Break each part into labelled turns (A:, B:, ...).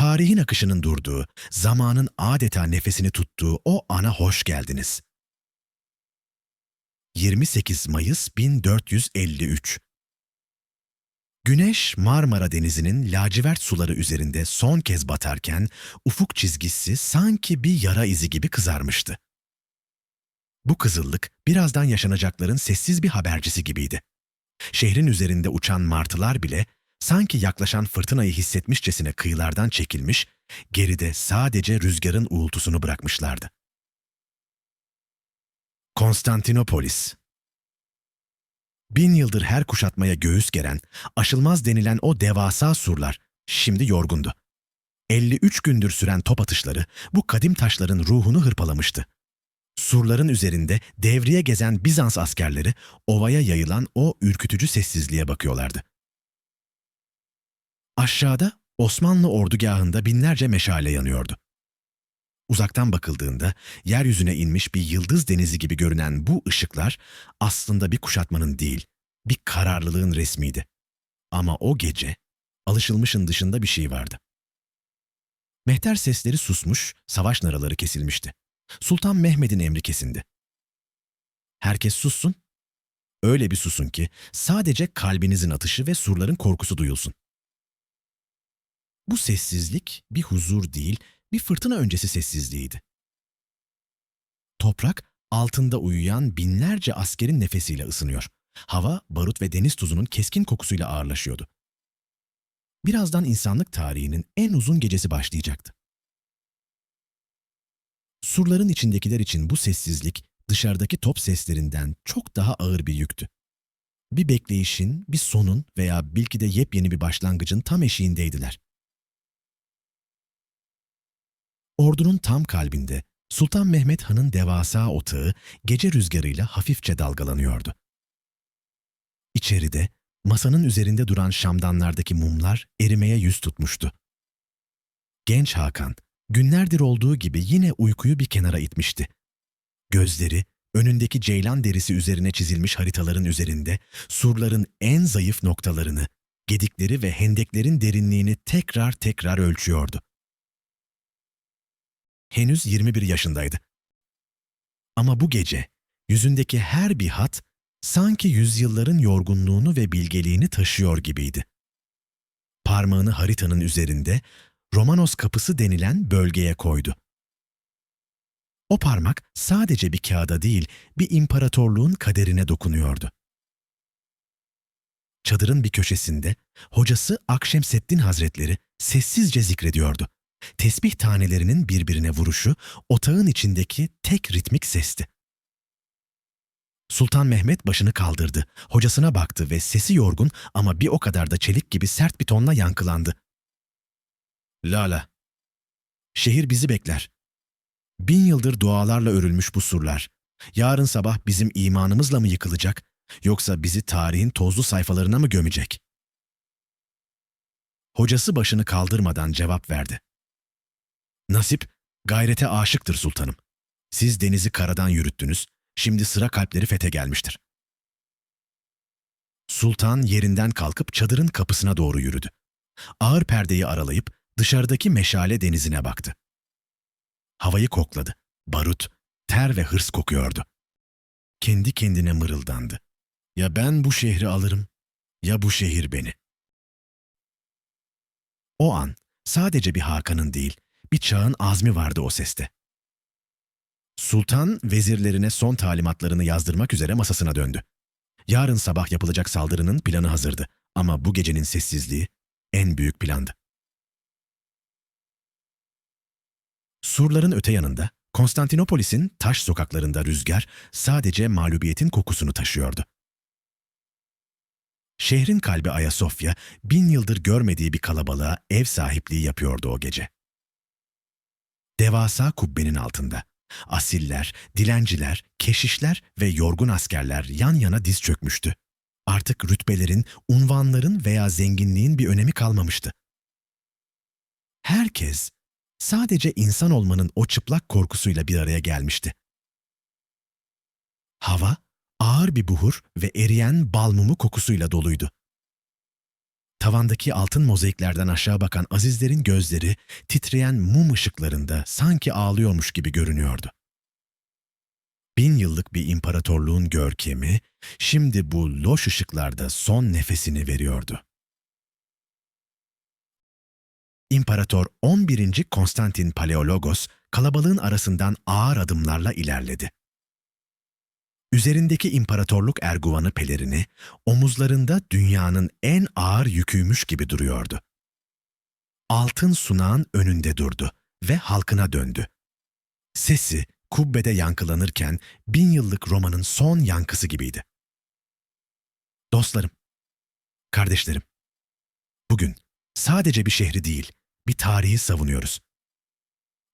A: tarihin akışının durduğu, zamanın adeta nefesini tuttuğu o ana hoş geldiniz. 28 Mayıs 1453 Güneş Marmara Denizi'nin lacivert suları üzerinde son kez batarken ufuk çizgisi sanki bir yara izi gibi kızarmıştı. Bu kızıllık birazdan yaşanacakların sessiz bir habercisi gibiydi. Şehrin üzerinde uçan martılar bile sanki yaklaşan fırtınayı hissetmişçesine kıyılardan çekilmiş, geride sadece rüzgarın uğultusunu bırakmışlardı. Konstantinopolis Bin yıldır her kuşatmaya göğüs geren, aşılmaz denilen o devasa surlar şimdi yorgundu. 53 gündür süren top atışları bu kadim taşların ruhunu hırpalamıştı. Surların üzerinde devriye gezen Bizans askerleri ovaya yayılan o ürkütücü sessizliğe bakıyorlardı. Aşağıda Osmanlı ordugahında binlerce meşale yanıyordu. Uzaktan bakıldığında yeryüzüne inmiş bir yıldız denizi gibi görünen bu ışıklar aslında bir kuşatmanın değil, bir kararlılığın resmiydi. Ama o gece alışılmışın dışında bir şey vardı. Mehter sesleri susmuş, savaş naraları kesilmişti. Sultan Mehmet'in emri kesindi. Herkes sussun. Öyle bir susun ki sadece kalbinizin atışı ve surların korkusu duyulsun. Bu sessizlik bir huzur değil, bir fırtına öncesi sessizliğiydi. Toprak altında uyuyan binlerce askerin nefesiyle ısınıyor. Hava, barut ve deniz tuzunun keskin kokusuyla ağırlaşıyordu. Birazdan insanlık tarihinin en uzun gecesi başlayacaktı. Surların içindekiler için bu sessizlik dışarıdaki top seslerinden çok daha ağır bir yüktü. Bir bekleyişin, bir sonun veya belki de yepyeni bir başlangıcın tam eşiğindeydiler. Ordunun tam kalbinde Sultan Mehmet Han'ın devasa otağı gece rüzgarıyla hafifçe dalgalanıyordu. İçeride masanın üzerinde duran şamdanlardaki mumlar erimeye yüz tutmuştu. Genç Hakan günlerdir olduğu gibi yine uykuyu bir kenara itmişti. Gözleri önündeki ceylan derisi üzerine çizilmiş haritaların üzerinde surların en zayıf noktalarını, gedikleri ve hendeklerin derinliğini tekrar tekrar ölçüyordu. Henüz 21 yaşındaydı. Ama bu gece yüzündeki her bir hat sanki yüzyılların yorgunluğunu ve bilgeliğini taşıyor gibiydi. Parmağını haritanın üzerinde Romanos kapısı denilen bölgeye koydu. O parmak sadece bir kağıda değil, bir imparatorluğun kaderine dokunuyordu. Çadırın bir köşesinde hocası Akşemseddin Hazretleri sessizce zikrediyordu. Tesbih tanelerinin birbirine vuruşu otağın içindeki tek ritmik sesti. Sultan Mehmet başını kaldırdı, hocasına baktı ve sesi yorgun ama bir o kadar da çelik gibi sert bir tonla yankılandı. Lala, şehir bizi bekler. Bin yıldır dualarla örülmüş bu surlar. Yarın sabah bizim imanımızla mı yıkılacak, yoksa bizi tarihin tozlu sayfalarına mı gömecek? Hocası başını kaldırmadan cevap verdi. Nasip, gayrete aşıktır sultanım. Siz denizi karadan yürüttünüz, şimdi sıra kalpleri fete gelmiştir. Sultan yerinden kalkıp çadırın kapısına doğru yürüdü. Ağır perdeyi aralayıp dışarıdaki meşale denizine baktı. Havayı kokladı. Barut, ter ve hırs kokuyordu. Kendi kendine mırıldandı. Ya ben bu şehri alırım, ya bu şehir beni. O an sadece bir Hakan'ın değil, bir çağın azmi vardı o seste. Sultan vezirlerine son talimatlarını yazdırmak üzere masasına döndü. Yarın sabah yapılacak saldırının planı hazırdı ama bu gecenin sessizliği en büyük plandı. Surların öte yanında, Konstantinopolis'in taş sokaklarında rüzgar sadece mağlubiyetin kokusunu taşıyordu. Şehrin kalbi Ayasofya, bin yıldır görmediği bir kalabalığa ev sahipliği yapıyordu o gece. Devasa kubbenin altında, asiller, dilenciler, keşişler ve yorgun askerler yan yana diz çökmüştü. Artık rütbelerin, unvanların veya zenginliğin bir önemi kalmamıştı. Herkes sadece insan olmanın o çıplak korkusuyla bir araya gelmişti. Hava ağır bir buhur ve eriyen bal mumu kokusuyla doluydu. Tavandaki altın mozaiklerden aşağı bakan azizlerin gözleri titreyen mum ışıklarında sanki ağlıyormuş gibi görünüyordu. Bin yıllık bir imparatorluğun görkemi şimdi bu loş ışıklarda son nefesini veriyordu. İmparator 11. Konstantin Paleologos kalabalığın arasından ağır adımlarla ilerledi. Üzerindeki imparatorluk erguvanı pelerini omuzlarında dünyanın en ağır yüküymüş gibi duruyordu. Altın sunağın önünde durdu ve halkına döndü. Sesi kubbede yankılanırken bin yıllık Roma'nın son yankısı gibiydi. Dostlarım, kardeşlerim, bugün sadece bir şehri değil, bir tarihi savunuyoruz.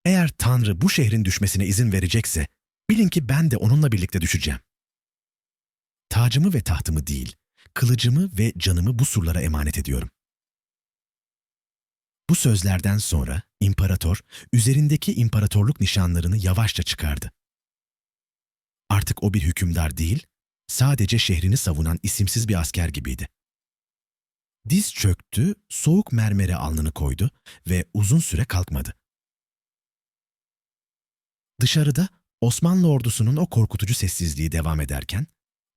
A: Eğer Tanrı bu şehrin düşmesine izin verecekse, bilin ki ben de onunla birlikte düşeceğim. Tacımı ve tahtımı değil, kılıcımı ve canımı bu surlara emanet ediyorum. Bu sözlerden sonra imparator üzerindeki imparatorluk nişanlarını yavaşça çıkardı. Artık o bir hükümdar değil, sadece şehrini savunan isimsiz bir asker gibiydi. Diz çöktü, soğuk mermere alnını koydu ve uzun süre kalkmadı. Dışarıda Osmanlı ordusunun o korkutucu sessizliği devam ederken,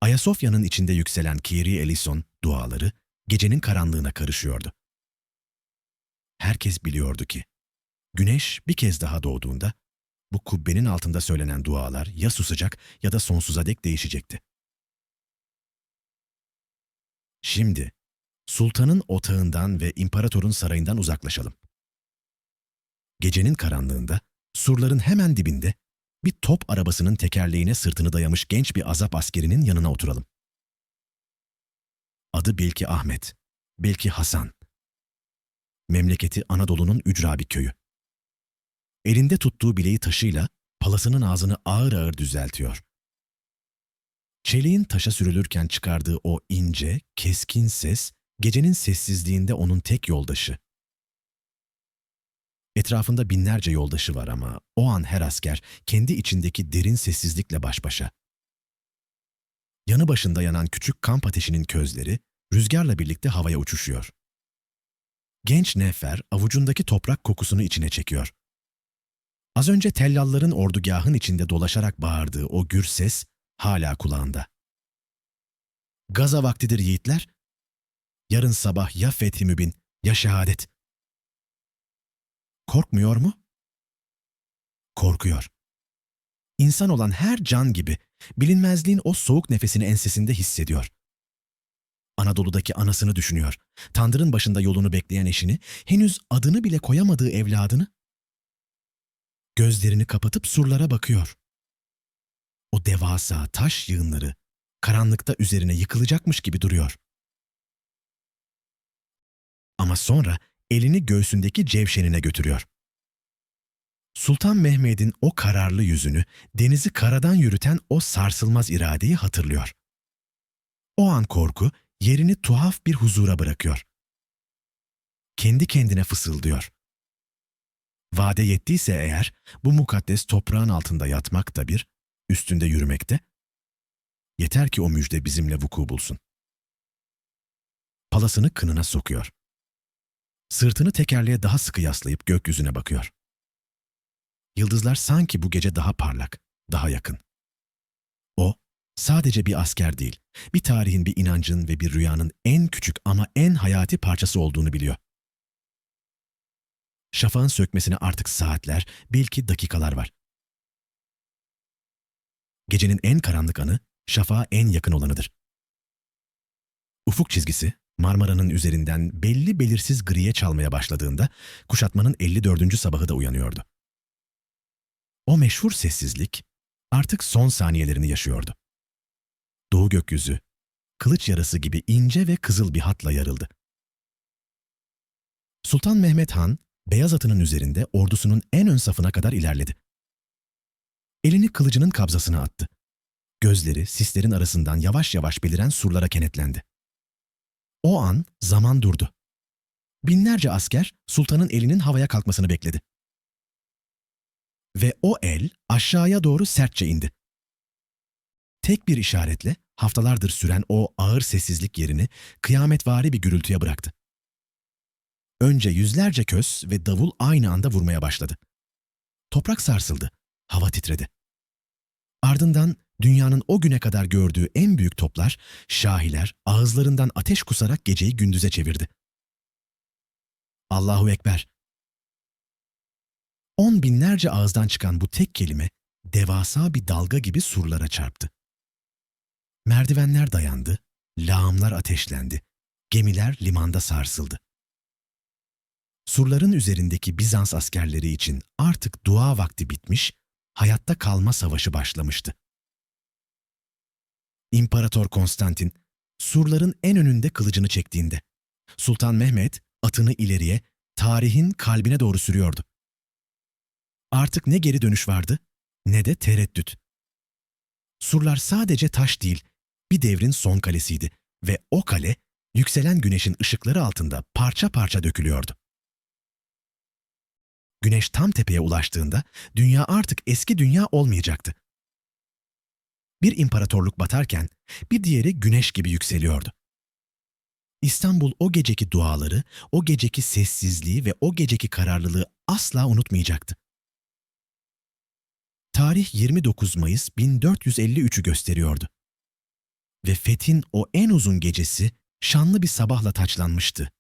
A: Ayasofya'nın içinde yükselen Kyrie Eleison duaları gecenin karanlığına karışıyordu. Herkes biliyordu ki, güneş bir kez daha doğduğunda, bu kubbenin altında söylenen dualar ya susacak ya da sonsuza dek değişecekti. Şimdi, sultanın otağından ve imparatorun sarayından uzaklaşalım. Gecenin karanlığında, surların hemen dibinde bir top arabasının tekerleğine sırtını dayamış genç bir azap askerinin yanına oturalım. Adı belki Ahmet, belki Hasan. Memleketi Anadolu'nun ücra bir köyü. Elinde tuttuğu bileği taşıyla palasının ağzını ağır ağır düzeltiyor. Çeliğin taşa sürülürken çıkardığı o ince, keskin ses, gecenin sessizliğinde onun tek yoldaşı. Etrafında binlerce yoldaşı var ama o an her asker kendi içindeki derin sessizlikle baş başa. Yanı başında yanan küçük kamp ateşinin közleri rüzgarla birlikte havaya uçuşuyor. Genç Nefer avucundaki toprak kokusunu içine çekiyor. Az önce tellalların ordugahın içinde dolaşarak bağırdığı o gür ses hala kulağında. Gaza vaktidir yiğitler. Yarın sabah ya fethi mübin ya şehadet. Korkmuyor mu? Korkuyor. İnsan olan her can gibi bilinmezliğin o soğuk nefesini ensesinde hissediyor. Anadolu'daki anasını düşünüyor. Tandırın başında yolunu bekleyen eşini, henüz adını bile koyamadığı evladını. Gözlerini kapatıp surlara bakıyor. O devasa taş yığınları karanlıkta üzerine yıkılacakmış gibi duruyor. Ama sonra elini göğsündeki cevşenine götürüyor. Sultan Mehmet'in o kararlı yüzünü, denizi karadan yürüten o sarsılmaz iradeyi hatırlıyor. O an korku yerini tuhaf bir huzura bırakıyor. Kendi kendine fısıldıyor. Vade yettiyse eğer bu mukaddes toprağın altında yatmak da bir, üstünde yürümekte. Yeter ki o müjde bizimle vuku bulsun. Palasını kınına sokuyor. Sırtını tekerleğe daha sıkı yaslayıp gökyüzüne bakıyor. Yıldızlar sanki bu gece daha parlak, daha yakın. O, sadece bir asker değil, bir tarihin, bir inancın ve bir rüyanın en küçük ama en hayati parçası olduğunu biliyor. Şafağın sökmesine artık saatler, belki dakikalar var. Gecenin en karanlık anı, şafağa en yakın olanıdır. Ufuk çizgisi, Marmara'nın üzerinden belli belirsiz griye çalmaya başladığında kuşatmanın 54. sabahı da uyanıyordu. O meşhur sessizlik artık son saniyelerini yaşıyordu. Doğu gökyüzü, kılıç yarası gibi ince ve kızıl bir hatla yarıldı. Sultan Mehmet Han, beyaz atının üzerinde ordusunun en ön safına kadar ilerledi. Elini kılıcının kabzasına attı. Gözleri sislerin arasından yavaş yavaş beliren surlara kenetlendi. O an zaman durdu. Binlerce asker sultanın elinin havaya kalkmasını bekledi. Ve o el aşağıya doğru sertçe indi. Tek bir işaretle haftalardır süren o ağır sessizlik yerini kıyametvari bir gürültüye bıraktı. Önce yüzlerce köz ve davul aynı anda vurmaya başladı. Toprak sarsıldı, hava titredi. Ardından dünyanın o güne kadar gördüğü en büyük toplar, şahiler ağızlarından ateş kusarak geceyi gündüze çevirdi. Allahu Ekber. On binlerce ağızdan çıkan bu tek kelime devasa bir dalga gibi surlara çarptı. Merdivenler dayandı, lağımlar ateşlendi, gemiler limanda sarsıldı. Surların üzerindeki Bizans askerleri için artık dua vakti bitmiş, hayatta kalma savaşı başlamıştı. İmparator Konstantin, surların en önünde kılıcını çektiğinde, Sultan Mehmet atını ileriye, tarihin kalbine doğru sürüyordu. Artık ne geri dönüş vardı, ne de tereddüt. Surlar sadece taş değil, bir devrin son kalesiydi ve o kale, yükselen güneşin ışıkları altında parça parça dökülüyordu. Güneş tam tepeye ulaştığında dünya artık eski dünya olmayacaktı. Bir imparatorluk batarken bir diğeri güneş gibi yükseliyordu. İstanbul o geceki duaları, o geceki sessizliği ve o geceki kararlılığı asla unutmayacaktı. Tarih 29 Mayıs 1453'ü gösteriyordu. Ve fethin o en uzun gecesi şanlı bir sabahla taçlanmıştı.